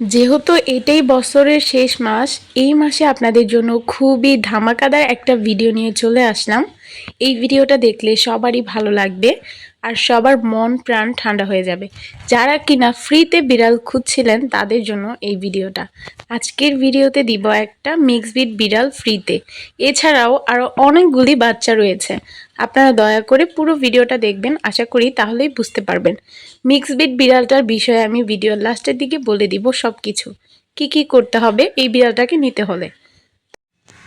যেহেতু এটাই বছরের শেষ মাস, এই মাসে আপনাদের জন্য খুবই ধামাকাদার একটা ভিডিও নিয়ে চলে আসলাম। এই ভিডিওটা দেখলে সবারই ভালো লাগবে। আর সবার মন, প্রাণ ঠান্ডা হয়ে যাবে। যারা কিনা ফ্রিতে বিড়াল খুঁজছিলেন তাদের জন্য এই ভিডিওটা। আজকের ভিডিওতে দিব একটা মিক্স বিট বিড়াল ফ্রিতে। এছাড়াও আরও অনেকগুলি বাচ্চা রয়েছে। আপনারা দয়া করে পুরো ভিডিওটা দেখবেন, আশা করি তাহলেই বুঝতে পারবেন। মিক্স বিট বিড়ালটার বিষয়ে আমি ভিডিওর লাস্টের দিকে বলে দিব সব কিছু কী কী করতে হবে এই বিড়ালটাকে নিতে হলে।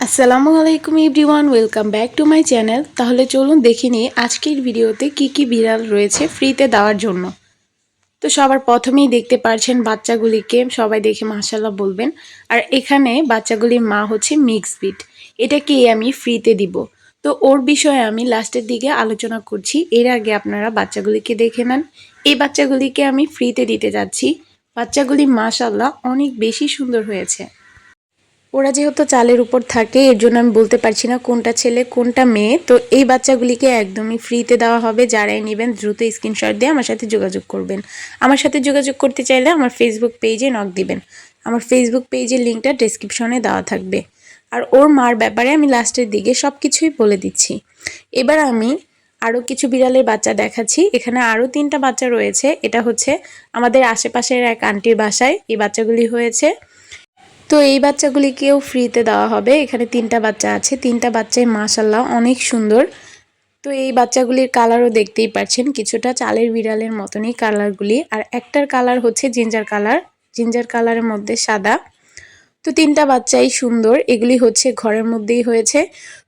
আসসালামু আলাইকুম everyone, welcome back to my channel. তাহলে চলুন দেখে নিই আজকের ভিডিওতে কি কি বিড়াল রয়েছে ফ্রিতে দেওয়ার জন্য। তো সবার প্রথমেই দেখতে পারছেন বাচ্চাগুলিকে, সবাই দেখে মাসাল্লাহ বলবেন। আর এখানে বাচ্চাগুলির মা হচ্ছে মিক্স বিট এটাকে আমি ফ্রিতে দিব। তো ওর বিষয়ে আমি লাস্টের দিকে আলোচনা করছি। এর আগে আপনারা বাচ্চাগুলিকে দেখে নেন। এই বাচ্চাগুলিকে আমি ফ্রিতে দিতে যাচ্ছি। বাচ্চাগুলি মাশাল্লাহ অনেক বেশি সুন্দর হয়েছে। ওরা যেহেতু চালের উপর থাকে, এর জন্য আমি বলতে পারছি না কোনটা ছেলে, কোনটা মেয়ে। তো এই বাচ্চাগুলিকে একদমই ফ্রিতে দেওয়া হবে। যারাই নেবেন, দ্রুত স্ক্রিনশট দিয়ে আমার সাথে যোগাযোগ করবেন। আমার সাথে যোগাযোগ করতে চাইলে আমার ফেসবুক পেজে নক দিবেন। আমার ফেসবুক পেজের লিঙ্কটা ডেসক্রিপশনে দেওয়া থাকবে। আর ওর মার ব্যাপারে আমি লাস্টের দিকে সব কিছুই বলে দিচ্ছি। এবার আমি আরও কিছু বিড়ালের বাচ্চা দেখাচ্ছি। এখানে আরও তিনটা বাচ্চা রয়েছে। এটা হচ্ছে আমাদের আশেপাশের এক আন্টির বাসায়। এই বাচ্চাগুলি হয়েছে তো এই বাচ্চাগুলিকেও ফ্রিতে দেওয়া হবে। এখানে তিনটা বাচ্চা আছে। তিনটা বাচ্চাই মাশাল্লাহ অনেক সুন্দর। তো এই বাচ্চাগুলির কালারও দেখতেই পাচ্ছেন। কিছুটা চালের বিড়ালের মতনই কালারগুলি। আর একটার কালার হচ্ছে জিঞ্জার কালার। জিঞ্জার কালারের মধ্যে সাদা। তো তিনটা বাচ্চাই সুন্দর, এগুলি হচ্ছে ঘরের মধ্যেই হয়েছে।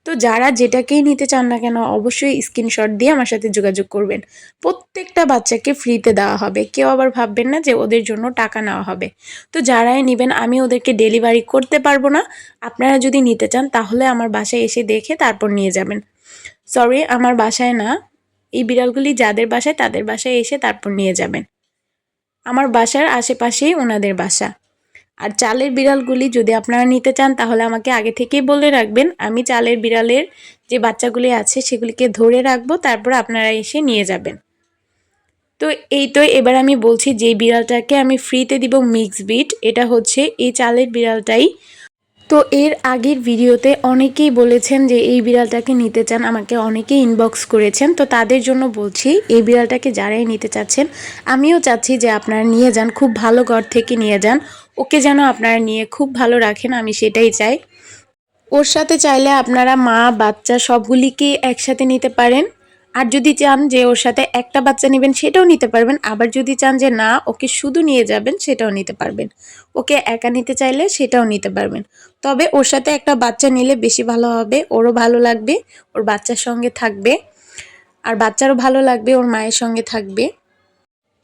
তো যারা যেটাকেই নিতে চান না কেন, অবশ্যই স্ক্রিনশট দিয়ে আমার সাথে যোগাযোগ করবেন। প্রত্যেকটা বাচ্চাকে ফ্রিতে দেওয়া হবে। কেউ আবার ভাববেন না যে ওদের জন্য টাকা নেওয়া হবে। তো যারাই নেবেন, আমি ওদেরকে ডেলিভারি করতে পারব না। আপনারা যদি নিতে চান, তাহলে আমার বাসায় এসে দেখে তারপর নিয়ে যাবেন। সরি, আমার বাসায় না। এই বিড়ালগুলি যাদের বাসায়, তাদের বাসায় এসে তারপর নিয়ে যাবেন। আমার বাসার আশেপাশেই ওনাদের বাসা। আর চালের বিড়ালগুলি যদি আপনারা নিতে চান, তাহলে আমাকে আগে থেকেই বলে রাখবেন, আমি চালের বিড়ালের যে বাচ্চাগুলি আছে, সেগুলিকে ধরে রাখব, তারপর আপনারা এসে নিয়ে যাবেন। তো এই তো এবার আমি বলছি, যে বিড়ালটাকে আমি ফ্রিতে দিব মিক্স বিট এটা হচ্ছে এই চালের বিড়ালটাই তো এর আগের ভিডিওতে অনেকেই বলেছেন যে এই বিড়ালটাকে নিতে চান, আমাকে অনেকেই ইনবক্স করেছেন। তো তাদের জন্য বলছি, এই বিড়ালটাকে যারাই নিতে চাচ্ছেন, আমিও চাচ্ছি যে আপনারা নিয়ে যান, খুব ভালো ঘর থেকে নিয়ে যান। ওকে যেন আপনারা নিয়ে খুব ভালো রাখেন, আমি সেটাই চাই। ওর সাথে চাইলে আপনারা মা, বাচ্চা সবগুলিকে একসাথে নিতে পারেন। আর যদি চান যে ওর সাথে একটা বাচ্চা নেবেন, সেটাও নিতে পারবেন। আবার যদি চান যে না, ওকে শুধু নিয়ে যাবেন, সেটাও নিতে পারবেন। ওকে একা নিতে চাইলে সেটাও নিতে পারবেন। তবে ওর সাথে একটা বাচ্চা নিলে বেশি ভালো হবে, ওরও ভালো লাগবে, ওর বাচ্চার সঙ্গে থাকবে, আর বাচ্চারও ভালো লাগবে, ওর মায়ের সঙ্গে থাকবে।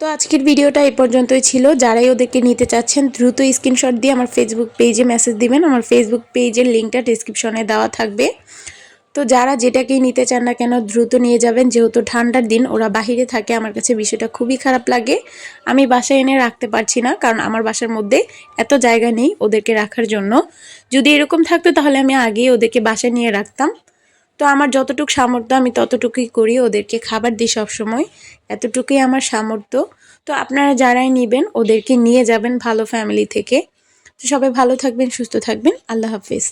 তো আজকের ভিডিওটা এই পর্যন্তই ছিল। যারাই ওদেরকে নিতে চাচ্ছেন, দ্রুত স্ক্রিনশট দিয়ে আমার ফেসবুক পেজে মেসেজ দিবেন। আমার ফেসবুক পেজের লিঙ্কটা ডিসক্রিপশনে দেওয়া থাকবে। তো যারা যেটাকেই নিতে চান না কেন, দ্রুত নিয়ে যাবেন। যেহেতু ঠান্ডার দিন, ওরা বাহিরে থাকে, আমার কাছে বিষয়টা খুবই খারাপ লাগে। আমি বাসায় এনে রাখতে পারছি না, কারণ আমার বাসার মধ্যে এত জায়গা নেই ওদেরকে রাখার জন্য। যদি এরকম থাকতো, তাহলে আমি আগেই ওদেরকে বাসায় নিয়ে রাখতাম। তো আমার যতটুকু সামর্থ্য, আমি ততটুকুই করি ওদেরকে খাবার দিই সবসময়। এতটুকুই আমার সামর্থ্য। তো আপনারা যারাই নেবেন, ওদেরকে নিয়ে যাবেন ভালো ফ্যামিলি থেকে। তো সবাই ভালো থাকবেন, সুস্থ থাকবেন। আল্লাহ হাফিজ।